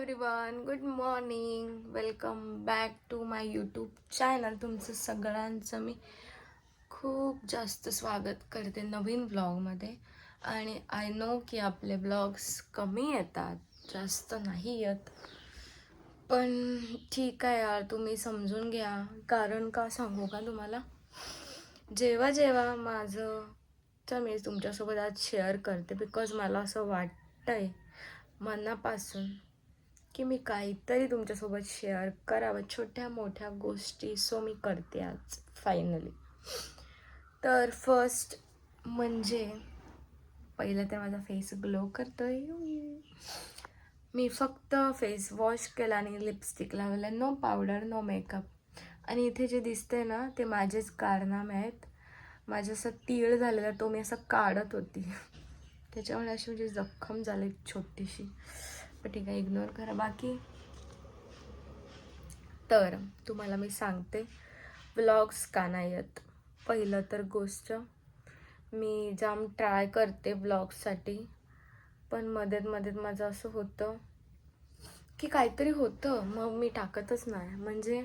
Everyone good morning welcome back to my YouTube channel तुमचं सगळ्यांचं मी खूप जास्त स्वागत करते नवीन ब्लॉगमध्ये आणि आय नो की आपले ब्लॉग्स कमी येतात जास्त नाही येत. पण ठीक आहे यार तुम्ही समजून घ्या. कारण का सांगू का तुम्हाला? जेव्हा जेव्हा माझं तर मी तुमच्यासोबत आज शेअर करते बिकॉज मला असं वाटतं आहे मनापासून की मी काहीतरी तुमच्यासोबत शेअर करावं. छोट्या मोठ्या गोष्टी. सो मी करते आज फायनली तर फर्स्ट म्हणजे पहिलं तर माझा फेस ग्लो करतोय. मी फक्त फेस वॉश केला आणि लिपस्टिक लावला. नो पावडर नो मेकअप आणि इथे जे दिसते ना ते माझेच कारनामे आहेत. माझं असं तीळ झालेला तो मी असं काढत होती. त्याच्यामुळे अशी म्हणजे जखम झाली छोटीशी. पण ठीक आहे इग्नोर करा. बाकी? तर तुम्हाला मी सांगते. व्लॉग्स का नाही येत पहिलं तर गोष्ट मी जाम ट्राय करते व्लॉग्ससाठी पण मध्येत मध्येत माझं असं होतं की काहीतरी होतं. मग मी टाकतच नाही. म्हणजे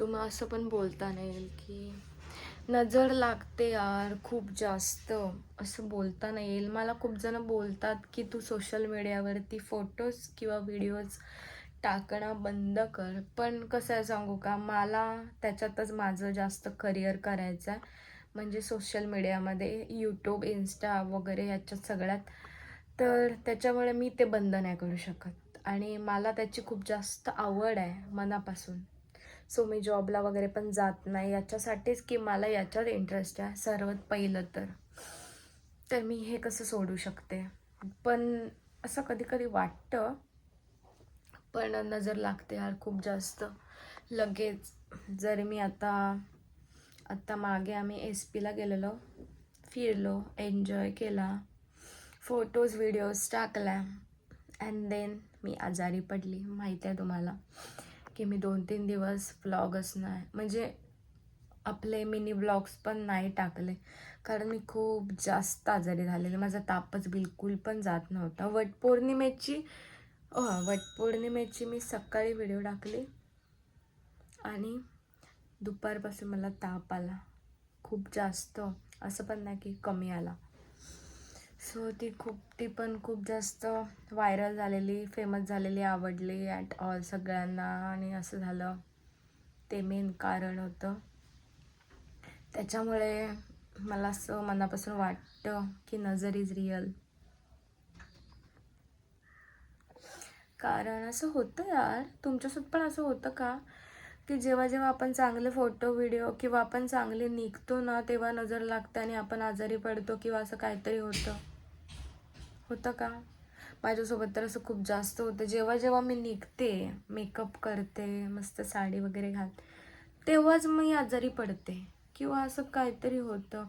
तुम्हाला असं पण बोलता नाही येईल की नजर लागते यार खूप जास्त. असं बोलता नाही येईल. मला खूप जण बोलतात की तू सोशल मीडियावरती फोटोज किंवा व्हिडिओज टाकणं बंद कर. पण कसं आहे सांगू का? मला त्याच्यातच माझं जास्त करिअर करायचं आहे म्हणजे सोशल मीडियामध्ये यूट्यूब इन्स्टा वगैरे याच्यात सगळ्यात. तर त्याच्यामुळे मी ते बंद नाही करू शकत. आणि मला त्याची खूप जास्त आवड आहे मनापासून. सो मी जॉबला वगैरे पण जात नाही. याच्यासाठीच की मला याच्यात इंटरेस्ट आहे सर्वात पहिलं तर. तर मी हे कसं सोडू शकते? पण असं कधी कधी वाटतं. पण नजर लागते यार खूप जास्त. लगेच जर मी आता आत्ता मागे आम्ही एस पीला गेलेलो. फिरलो एन्जॉय केला. फोटोज व्हिडिओज टाकल्या. अँड देन मी आजारी पडली. माहिती आहे तुम्हाला. की मी दोन तीन दिवस व्लॉगच नाही म्हणजे आपले मिनी ब्लॉग्स पण नाही टाकले. कारण मी खूप जास्त आजारी झालेले. माझा तापच बिलकुल पण जात नव्हता. वटपौर्णिमेची वटपौर्णिमेची मी सकाळी व्हिडिओ टाकली. आणि दुपारपासून मला ताप आला. खूप जास्त. असं पण नाही की कमी आला. सो ती खूप ती पण खूप जास्त व्हायरल झालेली फेमस झालेली आवडली ॲट ऑल सगळ्यांना. आणि असं झालं ते मेन कारण होतं. त्याच्यामुळे मला असं मनापासून वाटतं की नजर इज रिअल कारण असं होतं यार. तुमच्यासोबत पण असं होतं का? की जेव्हा जेव्हा आपण चांगले फोटो व्हिडिओ किंवा आपण चांगले निघतो ना तेव्हा नजर लागते आणि आपण आजारी पडतो किंवा असं काहीतरी होतं. होतं का? माझ्यासोबत तर असं खूप जास्त होतं. जेव्हा जेव्हा मी निघते मेकअप करते मस्त साडी वगैरे घाल तेव्हाच मी आजारी पडते. किंवा असं काहीतरी होतं.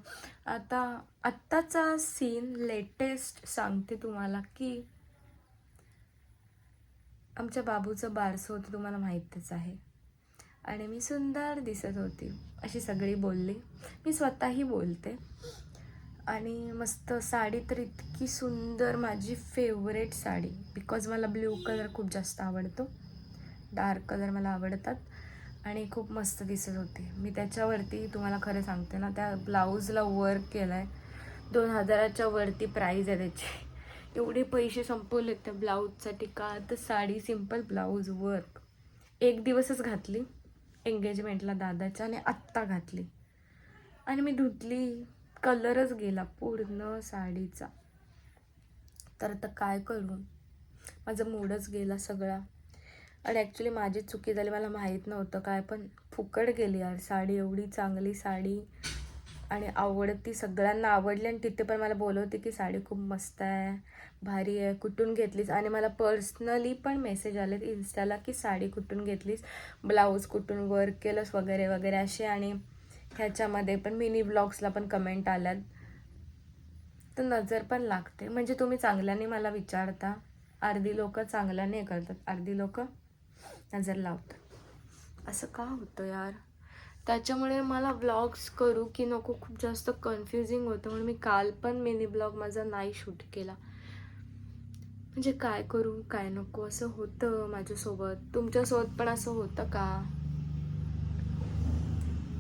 आता आत्ताचा सीन लेटेस्ट सांगते तुम्हाला की आमच्या बाबूचं बारसं होतं तुम्हाला माहीतच आहे. आणि मी सुंदर दिसत होती. अशी सगळी बोलली. मी स्वतःही बोलते. आणि मस्त साडी तर इतकी सुंदर माझी फेवरेट साडी. बिकॉज मला ब्ल्यू कलर खूप जास्त आवडतो. डार्क कलर मला आवडतात. आणि खूप मस्त दिसत होती. मी त्याच्यावरती तुम्हाला खरं सांगते ना त्या ब्लाऊजला वर्क केलं आहे दोन हजाराच्या वरती प्राईज आहे त्याची. एवढे पैसे संपवले त्या ब्लाऊजसाठी का? तर साडी सिंपल ब्लाऊज वर्क एक दिवसच घातली. एंगेजमेंटला दादाच्या आणि आत्ता घातली. आणि मी धुतली. कलरच गेला पूर्ण साडीचा. तर आता काय करू? माझा मूडच गेला सगळा. आणि ॲक्च्युली माझी चुकी झाली मला माहीत नव्हतं काय पण फुकट गेली यार. साडी एवढी चांगली साडी आणि आवडती सगळ्यांना आवडली आणि तिथे पण मला बोलवते की साडी खूप मस्त आहे भारी आहे कुठून घेतलीस? आणि मला पर्सनली पण मेसेज आलेत इन्स्टाला की साडी कुठून घेतलीस? ब्लाऊज कुठून वर्क केलंस? वगैरे वगैरे असे. आणि ह्याच्यामध्ये पण मिनी ब्लॉग्सला पण कमेंट आल्यात. तर नजर पण लागते. म्हणजे तुम्ही चांगल्याने मला विचारता. अर्धी लोक चांगल्याने करतात. अर्धी लोक नजर लावतात. असं का होतं यार? त्याच्यामुळे मला ब्लॉग्स करू की नको खूप जास्त कन्फ्युजिंग होतं. म्हणून मी काल पण मिनी ब्लॉग माझा नाही शूट केला. म्हणजे काय करू काय नको? असं होतं माझ्यासोबत. तुमच्यासोबत पण असं होतं का?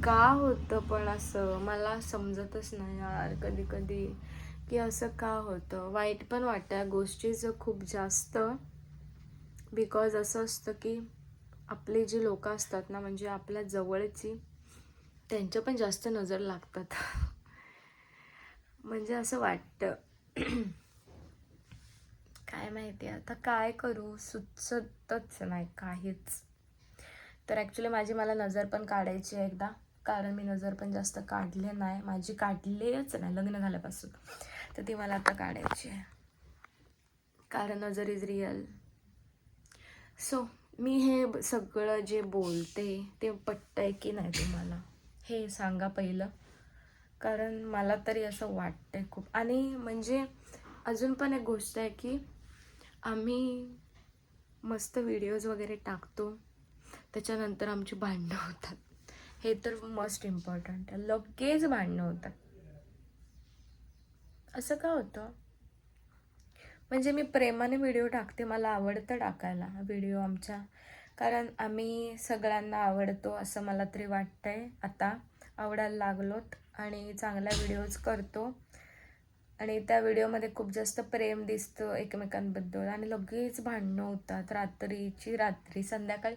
का होतं पण असं? मला समजतच नाही यार कधी कधी की असं का होतं? वाईट पण वाटतं या गोष्टीचं खूप जास्त बिकॉज असं असतं की आपली जी लोक असतात ना म्हणजे आपल्या जवळची त्यांच्या पण जास्त नजर लागतात. म्हणजे असं वाटतं. काय माहिती आता काय करू? सुचतच नाही काहीच. तर ॲक्च्युली माझी मला नजर पण काढायची आहे एकदा. कारण मी नजर पण जास्त काढले नाही. माझी काढलेच नाही लग्न झाल्यापासून. तर ती मला आता काढायची आहे. कारण नजर इज रिअल सो मी हे सगळं जे बोलते ते पटतंय की नाही तुम्हाला? हे सांगा पहिलं. कारण मला तरी असं वाटतंय खूप. आणि म्हणजे अजून पण एक गोष्ट आहे की आम्ही मस्त व्हिडिओज वगैरे टाकतो. त्याच्यानंतर आमची भांडणं होतात. हे तर मस्ट इम्पॉर्टंट आहे लगेच भांडणं होतात. असं का होतं? म्हणजे मी प्रेमाने व्हिडिओ टाकते मला आवडतं टाकायला व्हिडिओ आमच्या. कारण आम्ही सगळ्यांना आवडतो असं मला तरी वाटतंय. आता आवडायला लागलोत आणि चांगला व्हिडिओज करतो. आणि त्या व्हिडिओमध्ये खूप जास्त प्रेम दिसतं एकमेकांबद्दल. आणि लगेच भांडणं होतात. रात्रीची रात्री संध्याकाळी.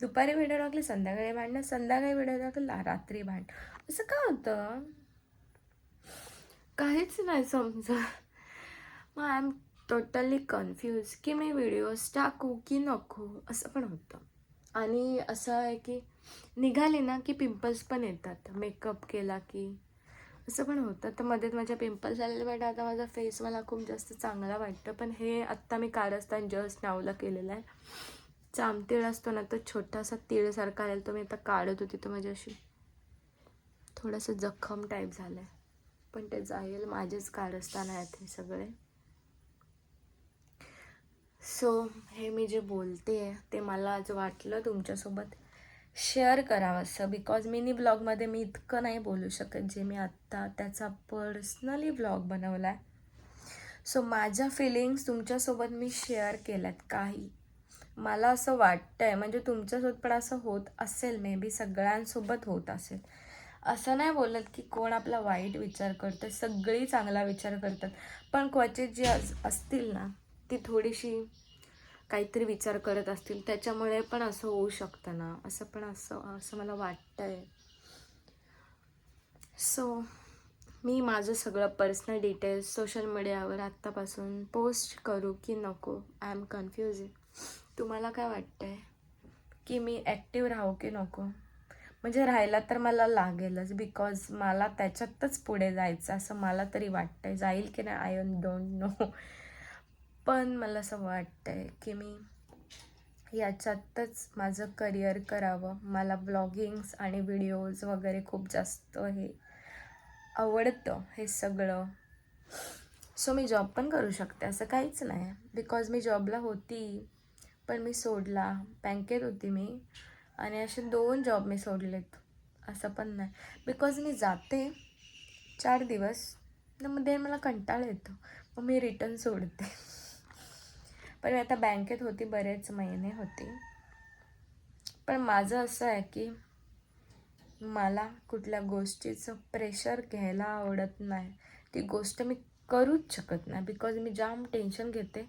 दुपारी व्हिडिओ टाकली संध्याकाळी भांडणं संध्याकाळी व्हिडिओ टाकली रात्री भांड असं का होतं? काहीच नाही समजा मग आय एम टोटली कन्फ्यूज की मी व्हिडिओज टाकू की नको असं पण होतं. आणि असं आहे की निघाले ना की पिंपल्स पण येतात. मेकअप केला की असं पण होतं. तर मध्येच माझ्या पिंपल्स आलेले वाटतं आता माझा फेस मला खूप जास्त चांगला वाटतं. पण हे आत्ता मी कारस्थान जस्ट नावला केलेलं आहे. चामतीळ असतो ना तो छोटासा तिळसारखा आलेला तो मी आता काढत होती तो माझी अशी थोडंसं जखम टाईप झालं आहे पण ते जाईल माझेच कारस्थान आहेत हे सगळे. सो हे मी जे बोलते आहे ते मला आज वाटलं तुमच्यासोबत शेअर करावं. असं बिकॉज मिनी ब्लॉगमध्ये मी इतकं नाही बोलू शकत जे मी आत्ता त्याचा पर्सनली ब्लॉग बनवला आहे सो माझ्या फिलिंग्स तुमच्यासोबत मी शेअर केल्यात काही. मला असं वाटतंय म्हणजे तुमच्यासोबत पण असं होत असेल मे बी सगळ्यांसोबत होत असेल. असं नाही बोलत की कोण आपला वाईट विचार करतं सगळी चांगला विचार करतात. पण क्वचित जी अस असतील ना ती थोडीशी काहीतरी विचार करत असतील त्याच्यामुळे पण असं होऊ शकतं ना. असं पण असं असं मला वाटतंय. सो मी माझं सगळं पर्सनल डिटेल्स सोशल मीडियावर आत्तापासून पोस्ट करू की नको? आय एम कन्फ्युज तुम्हाला काय वाटतंय? की मी ॲक्टिव्ह राहू की नको? म्हणजे राहायला तर मला लागेलच बिकॉज मला त्याच्यातच पुढे जायचं असं मला तरी वाटतंय. जाईल की नाही आय डोंट नो पण मला असं वाटतंय की मी याच्यातच माझं करिअर करावं. मला ब्लॉगिंग्स आणि व्हिडिओज वगैरे खूप जास्त हे आवडतं हे सगळं. सो मी जॉब पण करू शकते असं काहीच नाही. बिकॉज मी जॉबला होती पण मी सोडला. बँकेत होती मी. आणि असे दोन जॉब मी सोडलेत. असं पण नाही. बिकॉज मी जाते चार दिवस. न मध्ये मला कंटाळा येतो. मग मी रिटर्न सोडते. पण मी आता बँकेत होती. बरेच महिने होती. पण माझं असं आहे की मला कुठल्या गोष्टीचं प्रेशर घ्यायला आवडत नाही. ती गोष्ट मी करूच शकत नाही. बिकॉज मी जाम टेन्शन घेते.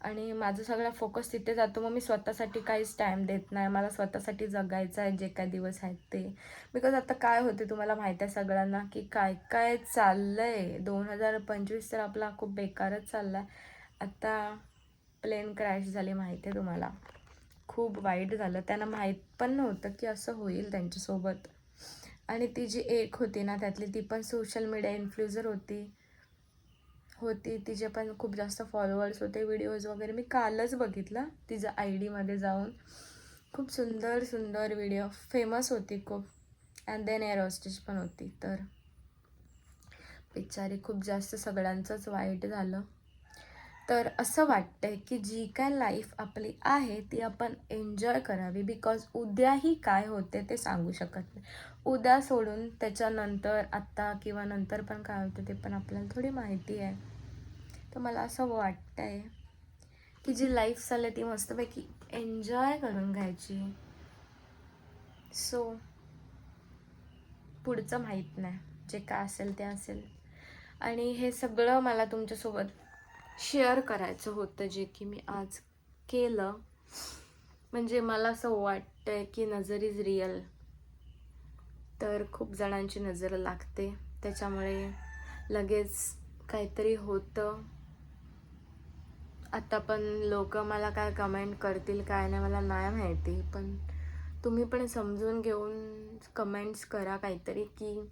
आणि माझा सगळा फोकस तिथे जातो. मग मी स्वतःसाठी काहीच टाईम देत नाही. मला स्वतःसाठी जगायचं आहे. जे काय दिवस आहेत ते. बिकॉज आता काय होते तुम्हाला माहीत आहे सगळ्यांना? की काय काय चाललं आहे दोन हजार पंचवीस तर आपला खूप बेकारच चालला आहे आता प्लेन क्रॅश झाली माहिती आहे तुम्हाला. खूप वाईट झालं. त्यांना माहीत पण नव्हतं की असं होईल त्यांच्यासोबत. आणि ती जी एक होती ना त्यातली ती पण सोशल मीडिया इन्फ्लुएन्सर होती. होती. तिचे पण खूप जास्त फॉलोअर्स होते. व्हिडिओज वगैरे. मी कालच बघितला तिच्या आय डीमध्ये जाऊन. खूप सुंदर सुंदर व्हिडिओ फेमस होती खूप. अँड देन एअर हॉस्टेज पण होती. तर बिचारी खूप जास्त सगळ्यांचंच वाईट झालं. तर असं वाटतंय की जी काय लाईफ आपली आहे ती आपण एन्जॉय करावी. बिकॉज उद्याही काय होते ते सांगू शकत नाही. उद्या सोडून त्याच्यानंतर आत्ता किंवा नंतर पण काय होतं ते पण आपल्याला थोडी माहिती आहे. तर मला असं वाटतंय की जी लाईफ चालली ती मस्तपैकी एन्जॉय करून घ्यायची. सो पुढचं माहीत नाही. जे काय असेल ते असेल. आणि हे सगळं मला तुमच्यासोबत शेअर करायचं होतं जे की मी आज केलं. म्हणजे मला असं वाटतंय की नजर इज रिअल तर खूप जणांची नजर लागते. त्याच्यामुळे लगेच काहीतरी होतं. आता पण लोक मला काय कमेंट करतील काय नाही मला नाही माहिती. पण तुम्ही पण समजून घेऊन कमेंट्स करा काहीतरी की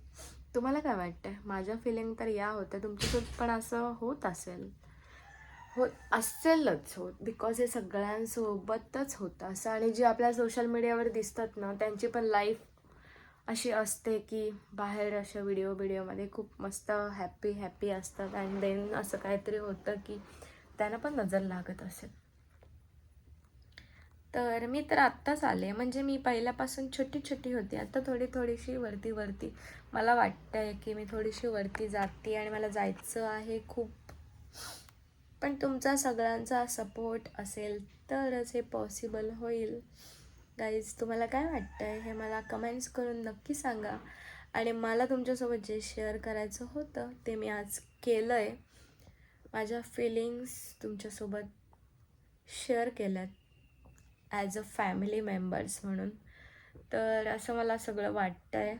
तुम्हाला काय वाटतं माझ्या फिलिंग तर या होत्या. तुमच्यासोबत पण असं होत असेल. हो असेलच होत बिकॉज हे सगळ्यांसोबतच होतं. असं आणि जे आपल्या सोशल मीडियावर दिसतात ना त्यांची पण लाईफ अशी असते की बाहेर अशा व्हिडिओ व्हिडिओमध्ये खूप मस्त हॅप्पी हॅप्पी असतात. अँड देन असं काहीतरी होतं की त्यांना पण नजर लागत असेल. तर मी तर आत्ताच आले. म्हणजे मी पहिल्यापासून छोटी छोटी होती. आता थोडी थोडीशी वरती वरती. मला वाटतंय की मी थोडीशी वरती जाते आणि मला जायचं आहे खूप पण तुमचा सगळ्यांचा सपोर्ट असेल तरच हे पॉसिबल होईल. गाईज तुम्हाला काय वाटतं आहे हे मला कमेंट्स करून नक्की सांगा. आणि मला तुमच्यासोबत जे शेअर करायचं होतं ते मी आज केलं आहे माझ्या फिलिंग्स तुमच्यासोबत शेअर केल्यात ॲज अ फॅमिली मेंबर्स म्हणून. तर असं मला सगळं वाटतं आहे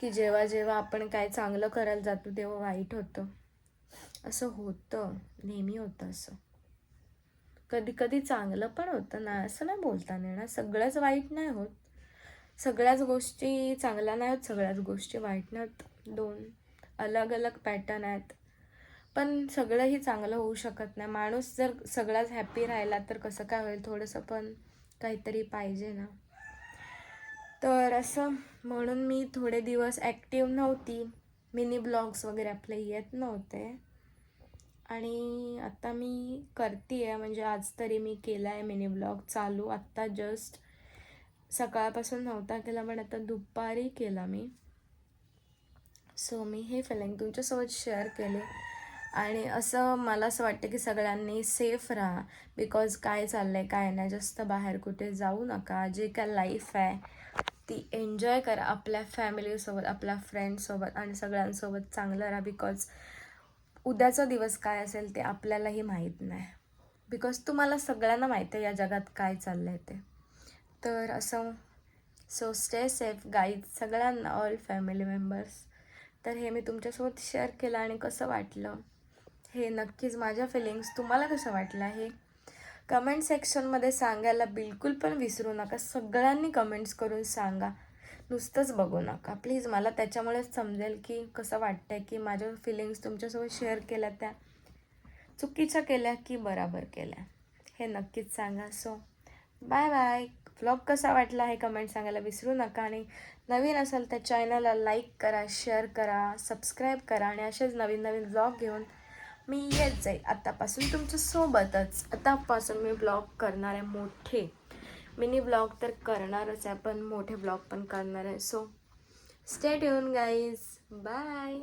की जेव्हा जेव्हा आपण काय चांगलं करायला जातो तेव्हा वाईट होतं. असं होतं नेहमी होतं असं. कधी कधी चांगलं पण होतं ना असं नाही बोलता येणार. सगळंच वाईट नाही होत. सगळ्याच गोष्टी चांगल्या नाही होत सगळ्याच गोष्टी वाईट नाही होत. दोन अलग अलग पॅटर्न आहेत. पण सगळंही चांगलं होऊ शकत नाही. माणूस जर सगळाच हॅपी राहिला तर कसं काय होईल? थोडंसं पण काहीतरी पाहिजे ना. तर असं म्हणून मी थोडे दिवस ॲक्टिव्ह नव्हती. मिनी ब्लॉग्स वगैरे आपले येत नव्हते. आणि आत्ता मी करते आहे म्हणजे आज तरी मी केला आहे मिनी ब्लॉग चालू. आत्ता जस्ट सकाळपासून नव्हता केला पण आता दुपारी केला मी. सो मी हे फिलिंग तुमच्यासोबत शेअर केले. आणि असं मला असं वाटतं की सगळ्यांनी सेफ राहा बिकॉज काय चाललं आहे काय नाही जास्त बाहेर कुठे जाऊ नका. जे काय लाईफ आहे ती एन्जॉय करा. आपल्या फॅमिलीसोबत आपल्या फ्रेंडसोबत आणि सगळ्यांसोबत चांगलं राहा बिकॉज उद्याचा दिवस काय असेल ते आपल्यालाही माहीत नाही. बिकॉज तुम्हाला सगळ्यांना माहीत आहे या जगात काय चाललं आहे ते. तर असं सो स्टे सेफ गाईड सगळ्यांना ऑल फॅमिली मेंबर्स तर हे मी तुमच्यासोबत शेअर केलं आणि कसं वाटलं? हे नक्कीच माझ्या फिलिंग्स तुम्हाला कसं वाटलं आहे? कमेंट सेक्शनमध्ये सांगायला बिलकुल पण विसरू नका. सगळ्यांनी कमेंट्स करून सांगा. नुसतंच बघू नका. प्लीज मला त्याच्यामुळेच समजेल की कसं वाटतं आहे की माझ्या फिलिंग्स तुमच्यासोबत शेअर केल्या त्या चुकीच्या केल्या की बराबर केल्या. हे नक्कीच सांगा. सो बाय बाय व्लॉग कसा वाटला हे कमेंट सांगायला विसरू नका आणि नवीन असेल तर चॅनलला लाईक करा शेअर करा सबस्क्राईब करा आणि असेच नवीन नवीन ब्लॉग घेऊन मी येत जाईल. आतापासून तुमच्यासोबतच. आतापासून मी ब्लॉग करणार आहे मोठे मिनी ब्लॉग तर करणारच आहे पण मोठे ब्लॉग पण करणार आहे. So stay tuned guys bye